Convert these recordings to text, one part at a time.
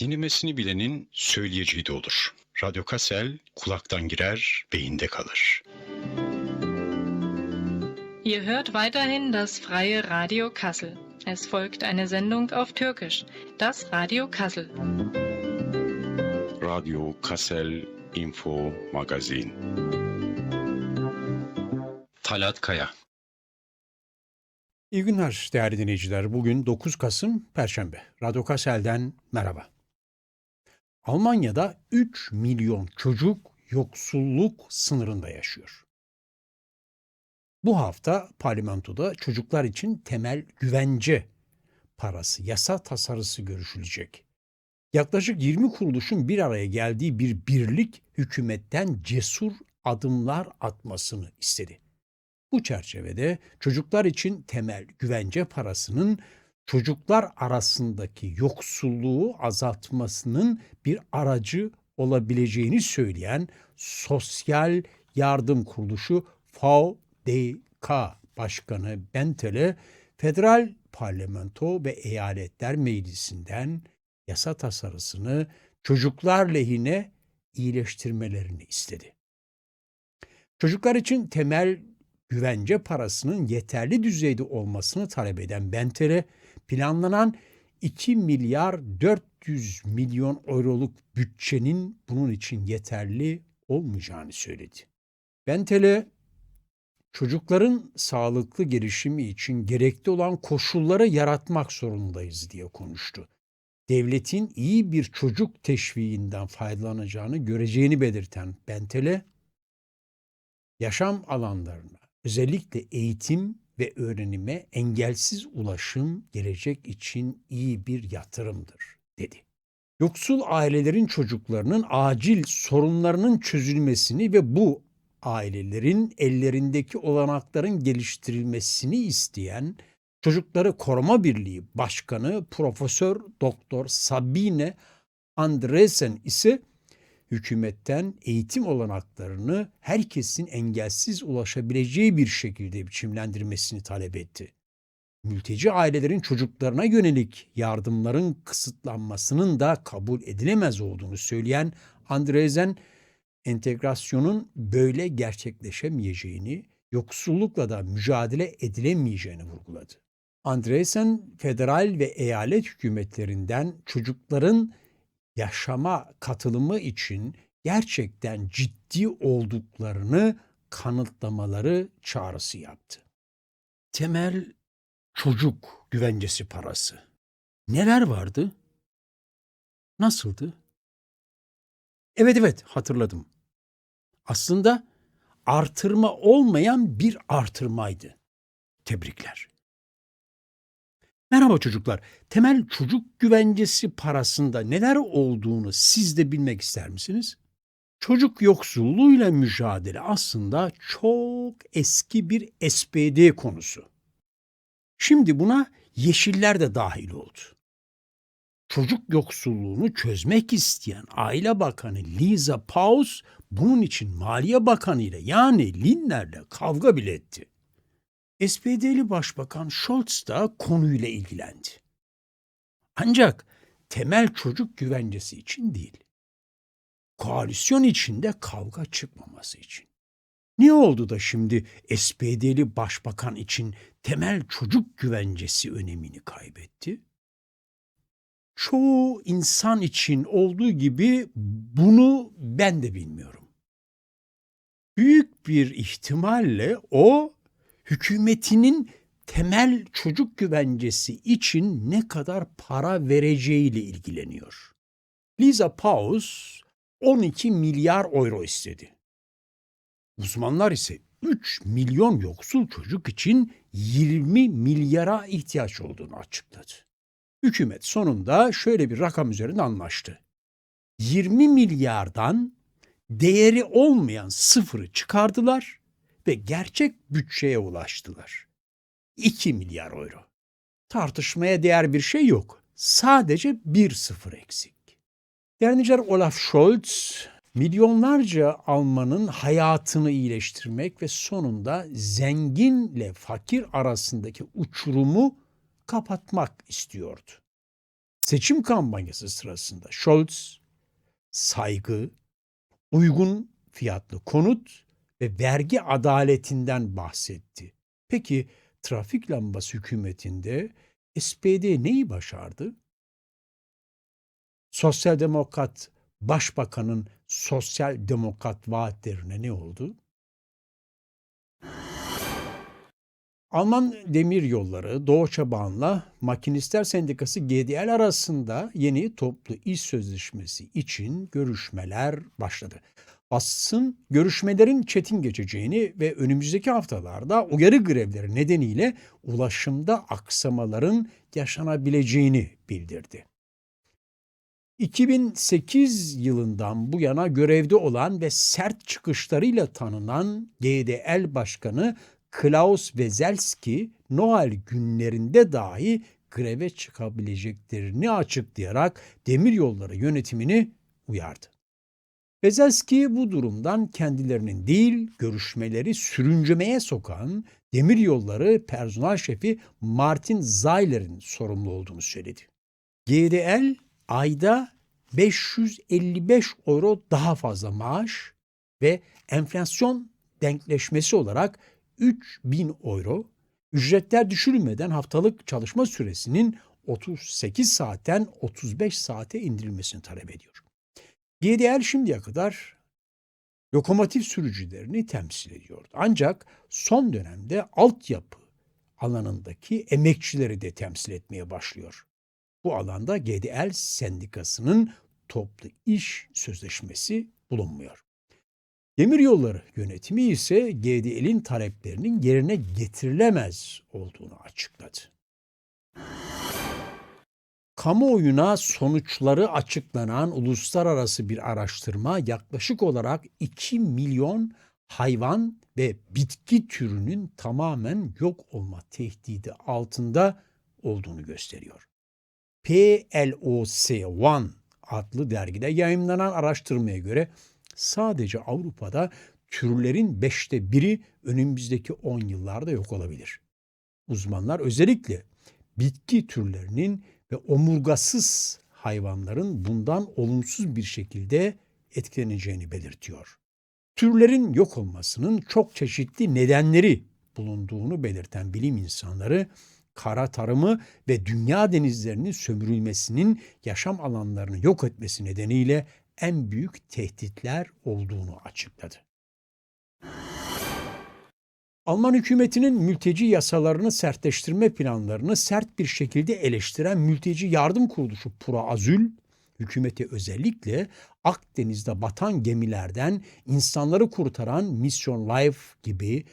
Dinlemesini bilenin söyleyeceği de olur. Radyo Kassel kulaktan girer, beyinde kalır. Ihr hört weiterhin das freie Radio Kassel. Es folgt eine Sendung auf Türkisch, das Radio Kassel. Radyo Kassel Info Magazin Talat Kaya İyi günler değerli dinleyiciler. Bugün 9 Kasım Perşembe. Radyo Kassel'den merhaba. Almanya'da 3 milyon çocuk yoksulluk sınırında yaşıyor. Bu hafta parlamentoda çocuklar için temel güvence parası, yasa tasarısı görüşülecek. Yaklaşık 20 kuruluşun bir araya geldiği bir birlik hükümetten cesur adımlar atmasını istedi. Bu çerçevede çocuklar için temel güvence parasının çocuklar arasındaki yoksulluğu azaltmasının bir aracı olabileceğini söyleyen Sosyal Yardım Kuruluşu VDK Başkanı Bentele, Federal Parlamento ve Eyaletler Meclisi'nden yasa tasarısını çocuklar lehine iyileştirmelerini istedi. Çocuklar için temel güvence parasının yeterli düzeyde olmasını talep eden Bentel'e planlanan 2 milyar 400 milyon euroluk bütçenin bunun için yeterli olmayacağını söyledi. Bentel'e çocukların sağlıklı gelişimi için gerekli olan koşulları yaratmak zorundayız diye konuştu. Devletin iyi bir çocuk teşviğinden faydalanacağını göreceğini belirten Bentel'e yaşam alanlarına özellikle eğitim ve öğrenime engelsiz ulaşım gelecek için iyi bir yatırımdır, dedi. Yoksul ailelerin çocuklarının acil sorunlarının çözülmesini ve bu ailelerin ellerindeki olanakların geliştirilmesini isteyen Çocukları Koruma Birliği Başkanı Profesör Doktor Sabine Andresen ise hükümetten eğitim olanaklarını herkesin engelsiz ulaşabileceği bir şekilde biçimlendirmesini talep etti. Mülteci ailelerin çocuklarına yönelik yardımların kısıtlanmasının da kabul edilemez olduğunu söyleyen Andrezen, entegrasyonun böyle gerçekleşemeyeceğini, yoksullukla da mücadele edilemeyeceğini vurguladı. Andresen, federal ve eyalet hükümetlerinden çocukların yaşama katılımı için gerçekten ciddi olduklarını kanıtlamaları çağrısı yaptı. Temel çocuk güvencesi parası. Neler vardı? Nasıldı? Evet evet hatırladım. Aslında artırma olmayan bir artırmaydı. Tebrikler. Merhaba çocuklar. Temel çocuk güvencesi parasında neler olduğunu siz de bilmek ister misiniz? Çocuk yoksulluğuyla mücadele aslında çok eski bir SPD konusu. Şimdi buna yeşiller de dahil oldu. Çocuk yoksulluğunu çözmek isteyen Aile Bakanı Lisa Paus bunun için Maliye Bakanı ile yani Linler'le kavga bile etti. SPD'li Başbakan Scholz da konuyla ilgilendi. Ancak temel çocuk güvencesi için değil. Koalisyon içinde kavga çıkmaması için. Ne oldu da şimdi SPD'li başbakan için temel çocuk güvencesi önemini kaybetti? Çoğu insan için olduğu gibi bunu ben de bilmiyorum. Büyük bir ihtimalle o hükümetinin temel çocuk güvencesi için ne kadar para vereceğiyle ilgileniyor. Lisa Paus 12 milyar euro istedi. Uzmanlar ise 3 milyon yoksul çocuk için 20 milyara ihtiyaç olduğunu açıkladı. Hükümet sonunda şöyle bir rakam üzerinde anlaştı. 20 milyardan değeri olmayan sıfırı çıkardılar ve gerçek bütçeye ulaştılar. 2 milyar euro. Tartışmaya değer bir şey yok. Sadece bir sıfır eksik. Dernicer Olaf Scholz, milyonlarca Almanın hayatını iyileştirmek ve sonunda zenginle fakir arasındaki uçurumu kapatmak istiyordu. seçim kampanyası sırasında Scholz saygı, uygun fiyatlı konut ve vergi adaletinden bahsetti. Peki trafik lambası hükümetinde SPD neyi başardı? Sosyal Demokrat Başbakanın sosyal demokrat vaatlerine ne oldu? Alman Demir Yolları Deutsche Bahn'la Makinistler Sendikası GDL arasında yeni toplu iş sözleşmesi için görüşmeler başladı. Basın görüşmelerin çetin geçeceğini ve önümüzdeki haftalarda uyarı grevleri nedeniyle ulaşımda aksamaların yaşanabileceğini bildirdi. 2008 yılından bu yana görevde olan ve sert çıkışlarıyla tanınan GDL Başkanı Klaus Weselski Noel günlerinde dahi greve çıkabileceklerini açıklayarak demiryolları yönetimini uyardı. Weselski bu durumdan kendilerinin değil görüşmeleri sürüncemeye sokan demiryolları personel şefi Martin Zayler'in sorumlu olduğunu söyledi. GDL ayda 555 euro daha fazla maaş ve enflasyon denkleşmesi olarak 3000 euro, ücretler düşürülmeden haftalık çalışma süresinin 38 saatten 35 saate indirilmesini talep ediyor. GDL şimdiye kadar lokomotif sürücülerini temsil ediyordu. Ancak son dönemde altyapı alanındaki emekçileri de temsil etmeye başlıyor. Bu alanda GDL sendikasının toplu iş sözleşmesi bulunmuyor. Demiryolları yönetimi ise GDL'in taleplerinin yerine getirilemez olduğunu açıkladı. Kamuoyuna sonuçları açıklanan uluslararası bir araştırma yaklaşık olarak 2 milyon hayvan ve bitki türünün tamamen yok olma tehdidi altında olduğunu gösteriyor. PLOS One adlı dergide yayınlanan araştırmaya göre sadece Avrupa'da türlerin beşte biri önümüzdeki 10 yıllarda yok olabilir. Uzmanlar özellikle bitki türlerinin ve omurgasız hayvanların bundan olumsuz bir şekilde etkileneceğini belirtiyor. Türlerin yok olmasının çok çeşitli nedenleri bulunduğunu belirten bilim insanları kara tarımı ve dünya denizlerinin sömürülmesinin yaşam alanlarını yok etmesi nedeniyle en büyük tehditler olduğunu açıkladı. Alman hükümetinin mülteci yasalarını sertleştirme planlarını sert bir şekilde eleştiren mülteci yardım kuruluşu Pura Azül, hükümeti özellikle Akdeniz'de batan gemilerden insanları kurtaran Mission Life gibi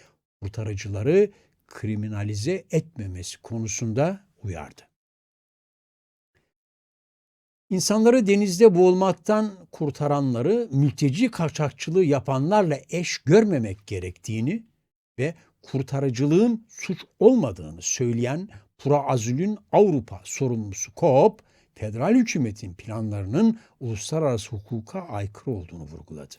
kurtarıcıları kriminalize etmemesi konusunda uyardı. İnsanları denizde boğulmaktan kurtaranları mülteci kaçakçılığı yapanlarla eş görmemek gerektiğini ve kurtarıcılığın suç olmadığını söyleyen Pura Azül'ün Avrupa sorumlusu KOOP, federal hükümetin planlarının uluslararası hukuka aykırı olduğunu vurguladı.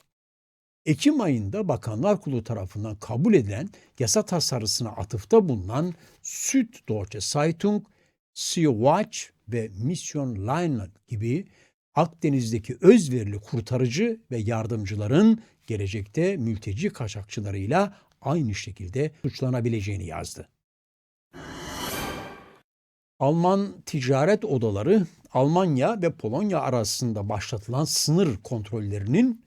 Ekim ayında Bakanlar Kurulu tarafından kabul edilen yasa tasarısına atıfta bulunan Süddeutsche Zeitung, Sea Watch ve Mission Lineland gibi Akdeniz'deki özverili kurtarıcı ve yardımcıların gelecekte mülteci kaçakçılarıyla aynı şekilde suçlanabileceğini yazdı. Alman ticaret odaları Almanya ve Polonya arasında başlatılan sınır kontrollerinin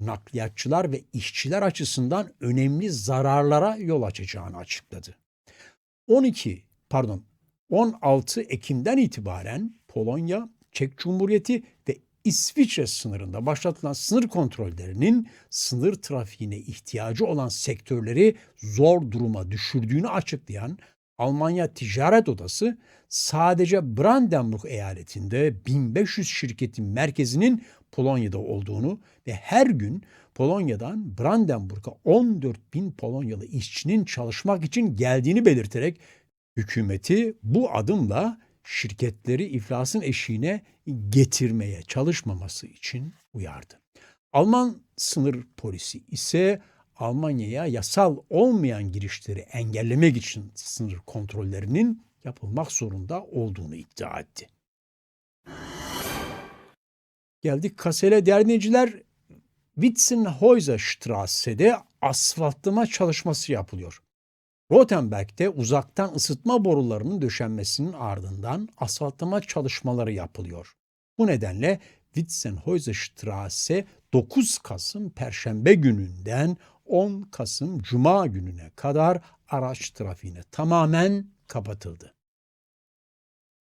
nakliyatçılar ve işçiler açısından önemli zararlara yol açacağını açıkladı. 12 pardon 16 Ekim'den itibaren Polonya, Çek Cumhuriyeti ve İsviçre sınırında başlatılan sınır kontrollerinin sınır trafiğine ihtiyacı olan sektörleri zor duruma düşürdüğünü açıklayan Almanya Ticaret Odası sadece Brandenburg eyaletinde 1500 şirketin merkezinin Polonya'da olduğunu ve her gün Polonya'dan Brandenburg'a 14 bin Polonyalı işçinin çalışmak için geldiğini belirterek hükümeti bu adımla şirketleri iflasın eşiğine getirmeye çalışmaması için uyardı. Alman sınır polisi ise Almanya'ya yasal olmayan girişleri engellemek için sınır kontrollerinin yapılmak zorunda olduğunu iddia etti. Geldik Kassel'e derneciler Witzenhäuser Strasse'de asfaltlama çalışması yapılıyor. Rothenberg'de uzaktan ısıtma borularının döşenmesinin ardından asfaltlama çalışmaları yapılıyor. Bu nedenle Witzenhäuser Strasse 9 Kasım Perşembe gününden 10 Kasım Cuma gününe kadar araç trafiğine tamamen kapatıldı.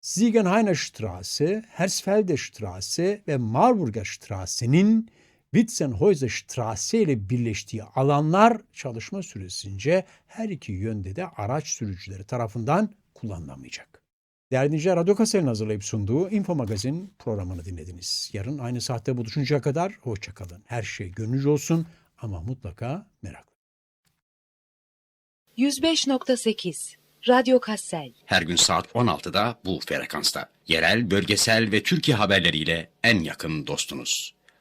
Ziegenhainer Straße, Hersfelde Straße ve Marburger Straße'nin Witzenhäuser Straße ile birleştiği alanlar çalışma süresince her iki yönde de araç sürücüleri tarafından kullanılamayacak. Değerli dinleyiciler, Radyo Kasel'in hazırlayıp sunduğu Info Magazin programını dinlediniz. Yarın aynı saatte buluşuncaya kadar hoşçakalın. Her şey gönlünüzce olsun ama mutlaka meraklı. 105.8 Radyo Kassel Her gün saat 16'da bu frekansta. Yerel, bölgesel ve Türkiye haberleriyle en yakın dostunuz.